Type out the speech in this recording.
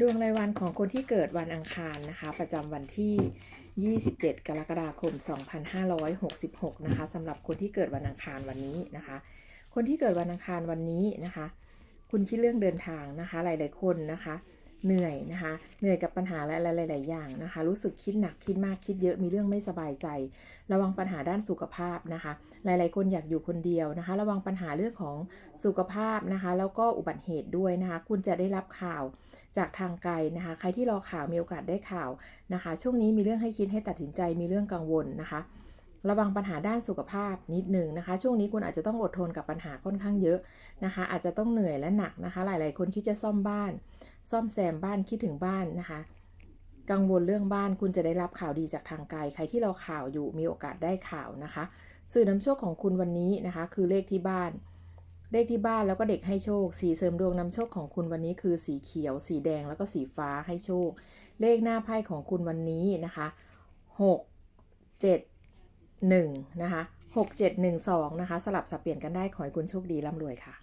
ดวงรายวันของคนที่เกิดวันอังคารนะคะ ประจำวันที่ 27 กรกฎาคม 2566 นะคะสำหรับคนที่เกิดวันอังคารวันนี้นะคะ คนที่เกิดวันอังคารวันนี้นะคะ คุณคิดเรื่องเดินทางนะคะ หลาย ๆ คนนะคะ เหนื่อยนะคะ เหนื่อยกับปัญหาและหลาย ๆ อย่างนะคะ รู้สึกคิดหนักคิดมากคิดเยอะมีเรื่องไม่สบายใจ ระวังปัญหาด้านสุขภาพนะคะ หลาย ๆ คนอยากอยู่คนเดียวนะคะ ระวังปัญหาเรื่องของสุขภาพนะคะ แล้วก็อุบัติเหตุด้วยนะคะ คุณจะได้รับข่าวจากทางไกลนะคะ ใครที่รอข่าวมีโอกาสได้ข่าวนะคะ ช่วงนี้มีเรื่องให้คิดให้ตัดสินใจมีเรื่องกังวลนะคะ ระวังปัญหาด้านสุขภาพนิดหนึ่งนะคะ ช่วงนี้คุณอาจจะต้องอดทนกับปัญหาค่อนข้างเยอะนะคะ อาจจะต้องเหนื่อยและหนักนะคะ หลาย ๆ คนคิดจะซ่อมบ้าน ซ่อมแซมบ้านคิดถึงบ้านนะคะ กังวลเรื่องบ้านคุณจะได้รับข่าวดีจากทางไกลใครที่รอข่าวอยู่มีโอกาสได้ข่าวนะคะ สื่อนำโชคของคุณวันนี้นะคะ คือเลขที่บ้าน เลขที่บ้านแล้วก็เด็กให้โชค สีเสริมดวงนำโชคของคุณวันนี้คือสีเขียว สีแดงแล้วก็สีฟ้าให้โชค เลขหน้าไพ่ของคุณวันนี้นะคะ 6 7 1นะคะ6 7 1 2นะคะสลับสับเปลี่ยนกันได้ขอให้คุณโชคดีร่ำรวยค่ะ